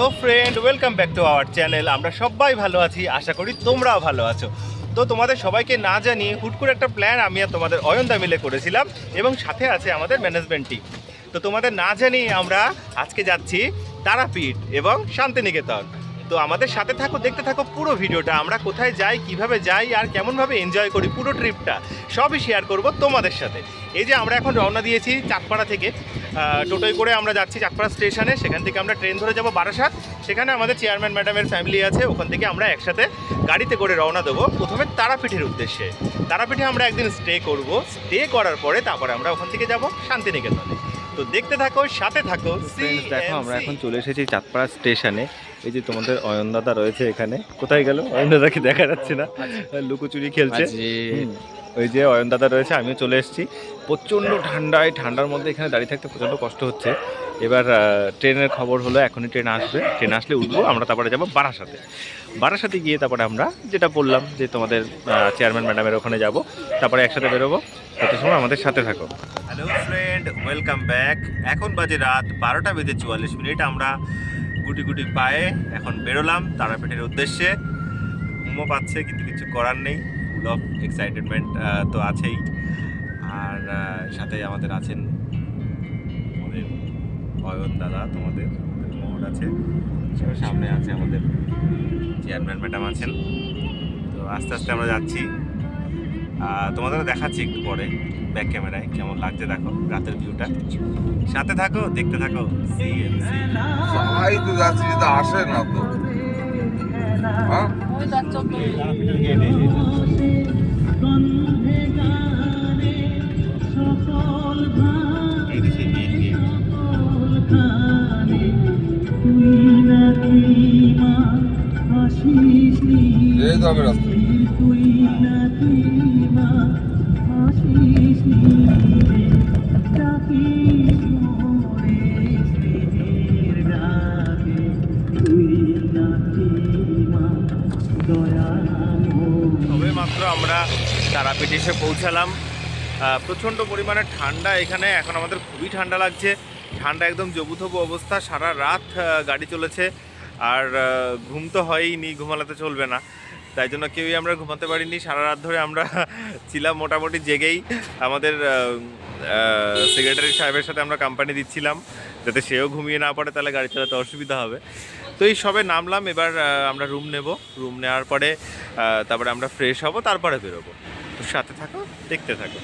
Hello friend, welcome back to our channel. আমরা সবাই ভালো আছি, আশা করি তোমরাও ভালো আছো। তো তোমাদের সবাইকে না জানিয়ে হুট করে একটা প্ল্যান আমি আর তোমাদের অয়ন্দা মিলে করেছিলাম এবং সাথে আছে আমাদের ম্যানেজমেন্ট টিম তো তোমাদের না জানিয়ে আমরা আজকে যাচ্ছি তারাপীঠ এবং শান্তিনিকেতন। তো আমাদের সাথে থাকো, দেখতে থাকো পুরো ভিডিওটা। আমরা কোথায় যাই, কীভাবে যাই আর কেমনভাবে এনজয় করি পুরো ট্রিপটা সবই শেয়ার করব তোমাদের সাথে। এই যে আমরা এখন রওনা দিয়েছি চাঁদপাড়া থেকে টোটোয় করে আমরা যাচ্ছি চাঁদপাড়া স্টেশনে। সেখান থেকে আমরা ট্রেন ধরে যাব বারাসাত। সেখানে আমাদের চেয়ারম্যান ম্যাডামের ফ্যামিলি আছে, ওখান থেকে আমরা একসাথে গাড়িতে করে রওনা দেবো প্রথমে তারাপীঠের উদ্দেশ্যে। তারাপীঠে আমরা একদিন স্টে করব। স্টে করার পরে তারপরে আমরা ওখান থেকে যাব শান্তিনিকেতনে। তো দেখতে থাকো সাথে থাকো ফ্রেন্ডস দেখো আমরা এখন চলে এসেছি চাঁদপাড়া স্টেশনে এই যে তোমাদের অয়নদাদা রয়েছে এখানে। কোথায় গেল? অয়নদাদাকে দেখা যাচ্ছে না। লুকোচুরি খেলছে। হুম, ওই যে অয়নদাদা রয়েছে আমিও চলে এসেছি। প্রচণ্ড ঠান্ডায় ঠান্ডার মধ্যে এখানে দাঁড়িয়ে থাকতে প্রচণ্ড কষ্ট হচ্ছে। এবার ট্রেনের খবর হলো এখনই ট্রেন আসবে। ট্রেন আসলে উঠবো আমরা তারপরে যাব বারাসাতে। বারাসাতে গিয়ে তারপরে আমরা যেটা বললাম যে তোমাদের চেয়ারম্যান ম্যাডামের ওখানে যাব। তারপরে একসাথে বেরোবো। তত সময় আমাদের সাথে থাকো। Hello friend, welcome back. এখন বাজে রাত বারোটা বেজে চুয়াল্লিশ মিনিট। আমরা গুটি গুটি পায়ে এখন বেরোলাম তারাপীঠের উদ্দেশ্যে। ঘুমো পাচ্ছে, কিন্তু কিছু করার নেই। ফুল অফ এক্সাইটেডমেন্ট তো আছেই। আর সাথে আমাদের আছেন আমাদের অয়ন দাদা, তোমাদের মোহন আছে। সামনে আছে আমাদের চেয়ারম্যান ম্যাডাম আছেন। তো আস্তে আস্তে আমরা যাচ্ছি। তোমাদের দেখাচ্ছি একটু পরে ব্যাক ক্যামেরায় কেমন লাগছে দেখো রাতের ভিউটা সাথে থাকো দেখতে থাকো সবাই তো যাচ্ছি তো আসে না তো। হ্যাঁ? এই যে সেই main gate। এই তো হবে রাস্তা সবে মাত্র আমরা তারাপীঠ এসে পৌঁছালাম। প্রচণ্ড পরিমাণে ঠান্ডা এখানে। এখন আমাদের খুবই ঠান্ডা লাগছে। ঠান্ডা একদম জবুথবু অবস্থা। সারা রাত গাড়ি চলেছে। আর ঘুম তো হয়ই হয়ইনি ঘুমালাতে চলবে না। তাই জন্য কেউই আমরা ঘুমাতে পারিনি। সারা রাত ধরে আমরা ছিলাম মোটামুটি জেগেই। আমাদের সেক্রেটারি সাহেবের সাথে আমরা কোম্পানি দিচ্ছিলাম। যাতে সেও ঘুমিয়ে না পড়ে, তাহলে গাড়ি চালাতে অসুবিধা হবে। তো এই সবে নামলাম, এবার আমরা রুম নেব। রুম নেওয়ার পরে তারপরে আমরা ফ্রেশ হব, তারপরে বেরোবো। তো সাথে থাকো, দেখতে থাকো।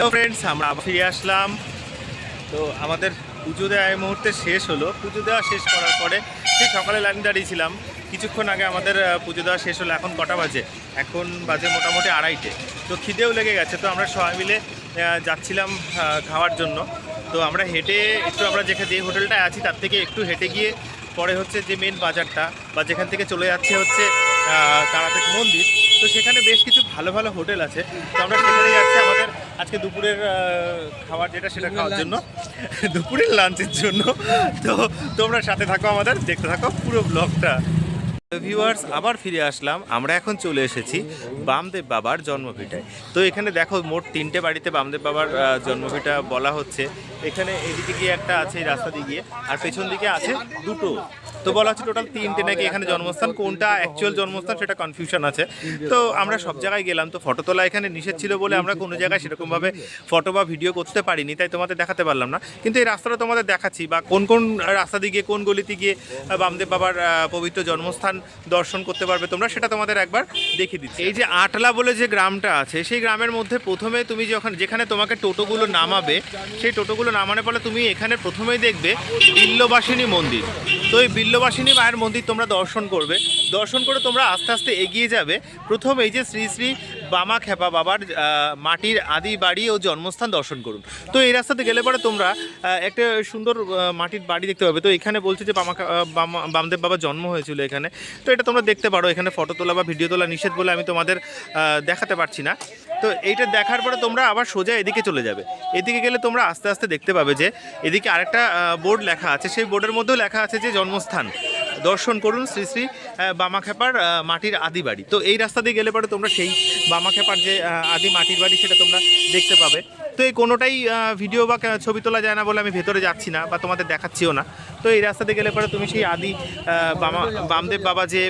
হ্যালো ফ্রেন্ডস আমরা ফিরে আসলাম। তো আমাদের পুজো দেওয়া এই মুহূর্তে শেষ হলো। পুজো দেওয়া শেষ করার পরে সেই সকালে লাইন দাঁড়িয়েছিলাম। কিছুক্ষণ আগে আমাদের পুজো দেওয়া শেষ হলো। এখন কটা বাজে? এখন বাজে মোটামুটি আড়াইটে। তো খিদেও লেগে গেছে। তো আমরা সবাই মিলে যাচ্ছিলাম খাওয়ার জন্য। তো আমরা হেঁটে একটু আমরা যেখানে যে হোটেলটায় আছি, তার থেকে একটু হেঁটে গিয়ে পরে হচ্ছে যে মেন বাজারটা বা যেখান থেকে চলে যাচ্ছে হচ্ছে তারাপীঠ মন্দির। তো সেখানে বেশ কিছু ভালো ভালো হোটেল আছে। তো আমরা সেখানে যাচ্ছি। আজকে দুপুরের খাবার যেটা সেটা খাওয়ার জন্য। দুপুরের লাঞ্চের জন্য। তো তোমরা সাথে থাকো আমাদের দেখতে থাকো পুরো ব্লগটা ভিউয়ার্স আবার ফিরে আসলাম। আমরা এখন চলে এসেছি বামদেব বাবার জন্মভিটায় তো এখানে দেখো মোট তিনটে বাড়িতে বামদেব বাবার জন্মভিটা বলা হচ্ছে। এখানে এদিকে গিয়ে একটা আছে এই রাস্তা দিয়ে গিয়ে, আর পেছন দিকে আছে দুটো। তো বলা হচ্ছে টোটাল তিনটে নাকি এখানে জন্মস্থান। কোনটা অ্যাকচুয়াল জন্মস্থান সেটা কনফিউশন আছে। তো আমরা সব জায়গায় গেলাম। তো ফটো তোলা এখানে নিষেধ ছিল বলে আমরা কোনো জায়গায় সেরকমভাবে ফটো বা ভিডিও করতে পারিনি, তাই তোমাদের দেখাতে পারলাম না। কিন্তু এই রাস্তাটা তোমাদের দেখাচ্ছি, বা কোন কোন রাস্তা দিয়ে গিয়ে, কোন গলিতে গিয়ে বামদেব বাবার পবিত্র জন্মস্থান দর্শন করতে পারবে তোমরা, সেটা তোমাদের একবার দেখিয়ে দিচ্ছি। এই যে আটলা বলে যে গ্রামটা আছে, সেই গ্রামের মধ্যে প্রথমে তুমি যখন যেখানে তোমাকে টোটোগুলো নামাবে, সেই টোটোগুলো নামানোর ফলে তুমি এখানে প্রথমেই দেখবে বিল্লবাসিনী মন্দির। তো এই বিল্লবাসিনী মায়ের মন্দির তোমরা দর্শন করবে। দর্শন করে তোমরা আস্তে আস্তে এগিয়ে যাবে। প্রথম এই যে শ্রী শ্রী বামা খেপা বাবার মাটির আদি বাড়ি ও জন্মস্থান দর্শন করুন। তো এই রাস্তাতে গেলে পরে তোমরা একটা সুন্দর মাটির বাড়ি দেখতে পাবে। তো এখানে বলছে যে বামা বামা- বামদেব বাবার জন্ম হয়েছিল এখানে। তো এটা তোমরা দেখতে পারো, এখানে ফটো তোলা বা ভিডিও তোলা নিষেধ বলে আমি তোমাদের দেখাতে পারছি না। তো এইটা দেখার পরে তোমরা আবার সোজা এদিকে চলে যাবে। এদিকে গেলে তোমরা আস্তে আস্তে দেখতে পাবে যে এদিকে আরেকটা বোর্ড লেখা আছে। সেই বোর্ডের মধ্যেও লেখা আছে যে জন্মস্থান। দর্শন করুন শ্রী শ্রী বামাখেপার মাটির আদি বাড়ি। তো এই রাস্তা দিয়ে গেলে পরে তোমরা সেই বামাখ্যাপার যে আদি মাটির বাড়ি সেটা তোমরা দেখতে পাবে। তো এই কোনোটাই ভিডিও বা ছবি তোলা যায় না বলে আমি ভেতরে যাচ্ছি না বা তোমাদের দেখাচ্ছিও না। তো এই রাস্তা দিয়ে গেলে পরে তুমি সেই আদি বামা বামদেব বাবা যে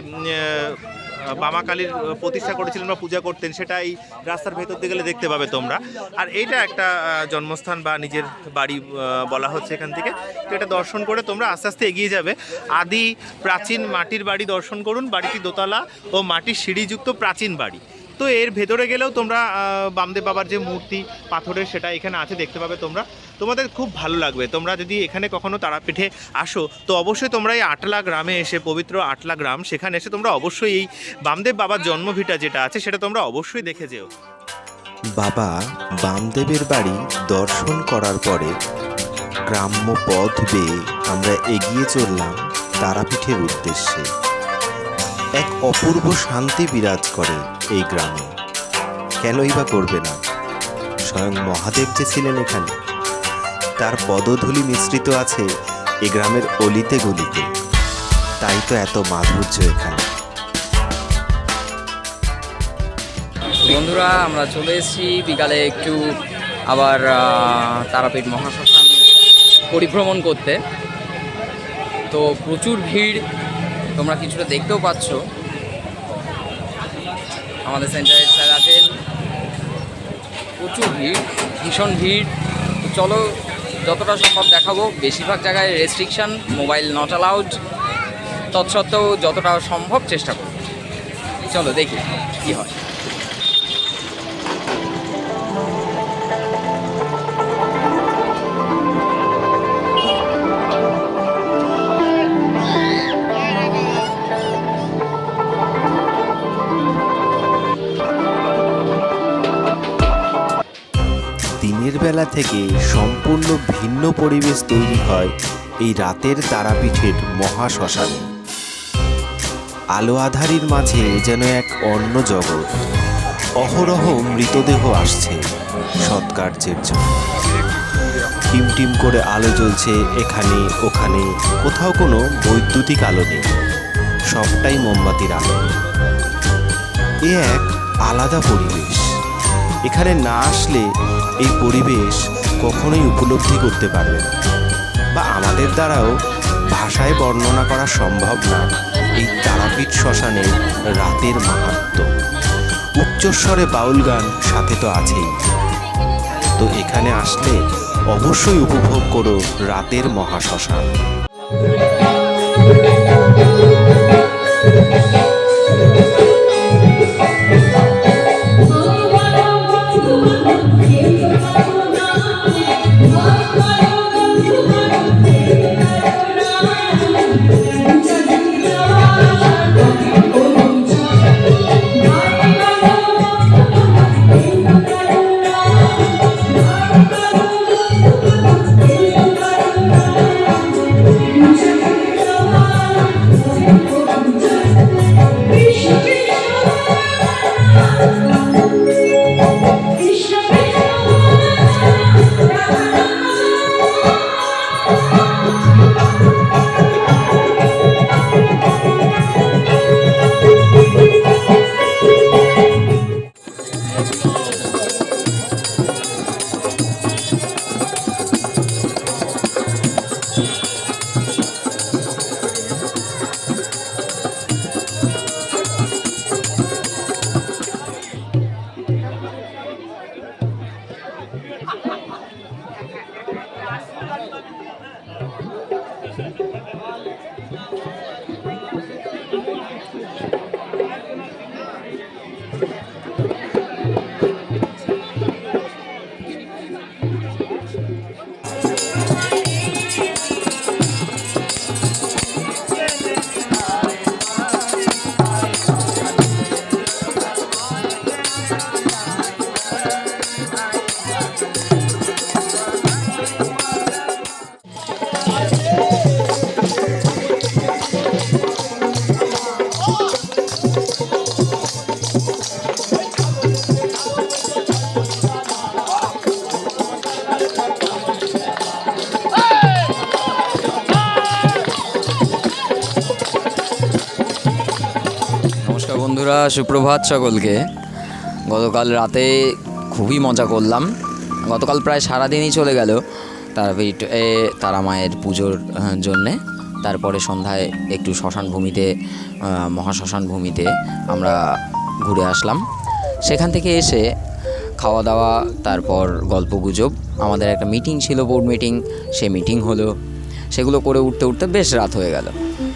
বামা কালীর প্রতিষ্ঠা করেছিলেন বা পূজা করতেন সেটা এই রাস্তার ভেতর দিয়ে গেলে দেখতে পাবে তোমরা। আর এইটা একটা জন্মস্থান বা নিজের বাড়ি বলা হচ্ছে এখান থেকে। তো এটা দর্শন করে তোমরা আস্তে আস্তে এগিয়ে যাবে। আদি প্রাচীন মাটির বাড়ি দর্শন করুন। বাড়িটি দোতলা ও মাটির সিঁড়িযুক্ত প্রাচীন বাড়ি। তো এর ভেতরে গেলেও তোমরা বামদেব বাবার যে মূর্তি, পাথরের সেটা এখানে আছে, দেখতে পাবে তোমরা। তোমাদের খুব ভালো লাগবে। তোমরা যদি এখানে কখনো তারাপীঠে আসো, তো অবশ্যই তোমরা এই আটলা গ্রামে এসে, পবিত্র আটলা গ্রাম, সেখানে এসে তোমরা অবশ্যই এই বামদেব বাবার জন্মভিটা যেটা আছে, সেটা তোমরা অবশ্যই দেখে যেও। বাবা, বামদেবের বাড়ি দর্শন করার পরে গ্রাম্য পথ বেয়ে আমরা এগিয়ে চললাম তারাপীঠের উদ্দেশ্যে। এক অপূর্ব শান্তি বিরাজ করে এই গ্রামে। কেনই বা করবে না? স্বয়ং মহাদেব যে ছিলেন এখানে, তার পদধূলি মিশ্রিত আছে এ গ্রামের অলিতে গলিতে। তাই তো এত মাধুর্য এখানে। বন্ধুরা, আমরা চলে এসেছি। বিকালে একটু আবার তারাপীঠ মহাশ্মশান পরিভ্রমণ করতে। তো প্রচুর ভিড় তোমরা কিছুটা দেখতেও পাচ্ছ। আমাদের সেন্টারের স্যার আছেন। প্রচুর ভিড়, ভীষণ ভিড়। তো চলো, যতটা সম্ভব দেখাবো। বেশিরভাগ জায়গায় রেস্ট্রিকশান মোবাইল নট অ্যালাউড তৎসত্ত্বেও যতটা সম্ভব চেষ্টা করব। চলো দেখি কী হয়। বেলা থেকে সম্পূর্ণ ভিন্ন পরিবেশ তৈরি হয় এই রাতের তারাপীঠের মহাশ্মশানে। আলো আধারির মাঝে যেন এক অন্য জগৎ। অহরহ মৃতদেহ আসছে সৎকার্যের জন্য। টিম টিম করে আলো জ্বলছে এখানে ওখানে, কোথাও কোনো বৈদ্যুতিক আলো নেই। সবটাই মোমবাতির আলো। এ এক আলাদা পরিবেশ। এখানে না আসলে এই পরিবেশ কখনোই উপলব্ধি করতে পারবে না। বা আমাদের দ্বারাও ভাষায় বর্ণনা করা সম্ভব না এই তারাপীঠ শ্মশানে রাতের মাহাত্ম। উচ্চস্বরে বাউল গান সাথে তো আছেই। তো এখানে আসলে অবশ্যই উপভোগ করো রাতের মহাশ্মশান। বন্ধুরা, সুপ্রভাত সকলকে। গতকাল রাতে খুবই মজা করলাম। গতকাল প্রায় সারাদিনই চলে গেল তারাপীঠ এ, তারা মায়ের পুজোর জন্যে। তারপরে সন্ধ্যায় একটু শ্মশান ভূমিতে মহাশ্মশান ভূমিতে আমরা ঘুরে আসলাম। সেখান থেকে এসে খাওয়া দাওয়া, তারপর গল্প গুজব। আমাদের একটা মিটিং ছিল বোর্ড মিটিং সে মিটিং হলো। সেগুলো করে উঠতে উঠতে বেশ রাত হয়ে গেল।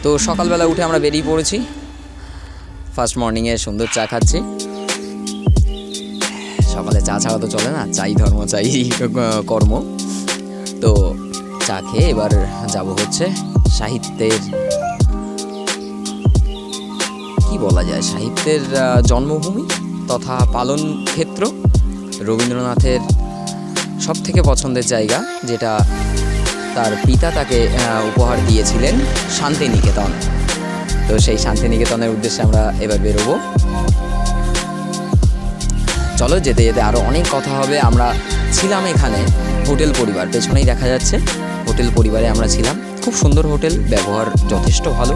তো সকালবেলা উঠে আমরা বেরিয়ে পড়েছি। ফার্স্ট মর্নিংয়ে সুন্দর চা খাচ্ছি। সকালে চা ছাড়া তো চলে না, চাই ধর্ম, চাই কর্ম। তো চা খেয়ে এবার যাব হচ্ছে সাহিত্যের, কি বলা যায়, সাহিত্যের জন্মভূমি তথা পালন ক্ষেত্র। রবীন্দ্রনাথের সব থেকে পছন্দের জায়গা, যেটা তার পিতা তাকে উপহার দিয়েছিলেন শান্তিনিকেতন। তো সেই শান্তিনিকেতনের উদ্দেশ্যে আমরা এবার বেরোবো। চলো যেতে যেতে আরও অনেক কথা হবে। আমরা ছিলাম এখানে হোটেল পরিবার, পেছনেই দেখা যাচ্ছে। হোটেল পরিবারে আমরা ছিলাম। খুব সুন্দর হোটেল, ব্যবহার যথেষ্ট ভালো,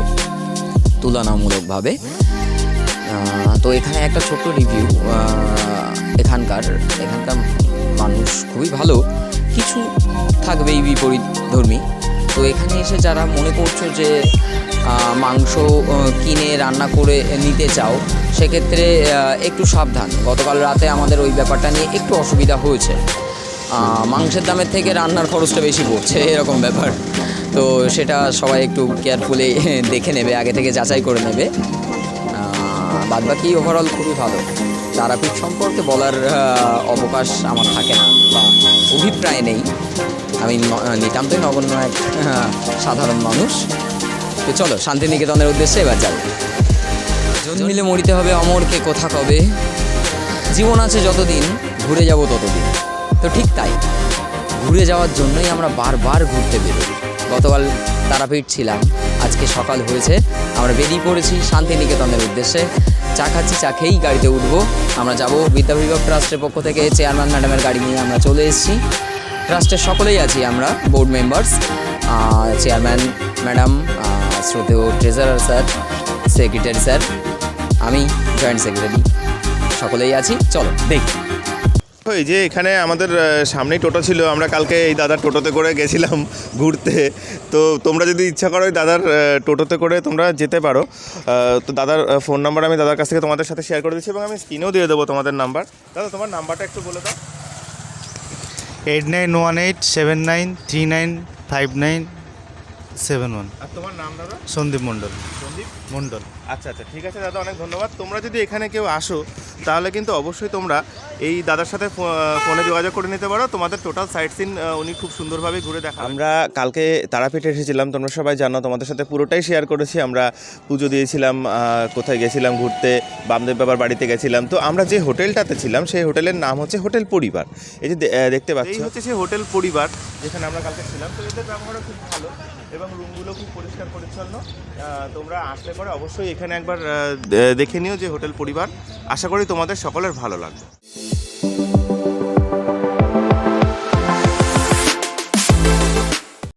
তুলনামূলকভাবে। তো এখানে একটা ছোট্ট রিভিউ এখানকার এখানকার মানুষ খুবই ভালো। কিছু থাকবেই বিপরীত ধর্মী তো এখানে এসে যারা মনে করছ যে মাংস কিনে রান্না করে নিতে চাও, সেক্ষেত্রে একটু সাবধান। গতকাল রাতে আমাদের ওই ব্যাপারটা নিয়ে একটু অসুবিধা হয়েছে। মাংসের দামের থেকে রান্নার খরচটা বেশি পড়ছে, এরকম ব্যাপার। তো সেটা সবাই একটু কেয়ারফুলি দেখে নেবে, আগে থেকে যাচাই করে নেবে। বাদ বাকি ওভারঅল খুবই ভালো। তারাপীঠ সম্পর্কে বলার অবকাশ আমার থাকে না, বা অভিপ্রায় নেই। আমি নিতান্তই নগণ্য এক সাধারণ মানুষ। তো চলো, শান্তিনিকেতনের উদ্দেশ্যে এবার যাব জন্মিলে মরিতে হবে অমরকে কোথা কবে? জীবন আছে যতদিন, ঘুরে যাব ততদিন। তো ঠিক তাই। ঘুরে যাওয়ার জন্যই আমরা বারবার ঘুরতে বেরোই। গতকাল তারাপীঠ ছিলাম, আজকে সকাল হয়েছে। আমরা বেরিয়ে পড়েছি শান্তিনিকেতনের উদ্দেশ্যে। চা খাচ্ছি, চা খেয়েই গাড়িতে উঠবো। আমরা যাব বিদ্যাবিভাগ ট্রাস্টের পক্ষ থেকে চেয়ারম্যান ম্যাডামের গাড়ি নিয়ে আমরা চলে এসেছি। ট্রাস্টের সকলেই আছি আমরা বোর্ড মেম্বার্স চেয়ারম্যান ম্যাডাম শ্রদ্ধেয় ট্রেজারার স্যার সেক্রেটারি স্যার আমি জয়েন্ট সেক্রেটারি সকলেই আছি চলো দেখি। এই যে এখানে আমাদের সামনেই টোটো ছিল আমরা কালকে এই দাদার টোটোতে করে গেছিলাম ঘুরতে। তো তোমরা যদি ইচ্ছা করো দাদার টোটোতে করে তোমরা যেতে পারো। তো দাদার ফোন নাম্বার আমি দাদার কাছ থেকে তোমাদের সাথে শেয়ার করে দিচ্ছি এবং আমি স্ক্রিনেও দিয়ে দেবো তোমাদের নাম্বার দাদা তোমার নাম্বারটা একটু বলে দাও। Eight nine one eight seven nine three nine five nine seven one. আর তোমার নাম দাদা? সন্দীপ মণ্ডল। সন্দীপ মণ্ডল। আচ্ছা আচ্ছা ঠিক আছে দাদা অনেক ধন্যবাদ। তোমরা যদি এখানে কেউ আসো তাহলে কিন্তু অবশ্যই তোমরা এই দাদার সাথে ফোনে যোগাযোগ করে নিতে পারো। তোমাদের টোটাল সাইট সিন উনি খুব সুন্দরভাবে ঘুরে দেখা আমরা কালকে তারাপীঠে এসেছিলাম তোমরা সবাই জানো তোমাদের সাথে পুরোটাই শেয়ার করেছি। আমরা পুজো দিয়েছিলাম কোথায় গেছিলাম ঘুরতে বামদেব বাবার বাড়িতে গেছিলাম। তো আমরা যে হোটেলটাতে ছিলাম সেই হোটেলের নাম হচ্ছে হোটেল পরিবার। এই যে দেখতে পাচ্ছি। এই হচ্ছে সেই হোটেল পরিবার যেখানে আমরা কালকে ছিলাম। তো এদের ব্যবহারও খুব ভালো। এবং রুমগুলো খুব পরিষ্কার পরিচ্ছন্ন। তোমরা আসলে পরে অবশ্যই এখানে একবার দেখে নিও যে হোটেল পরিবার। আশা করি তোমাদের সকলের ভালো লাগবে।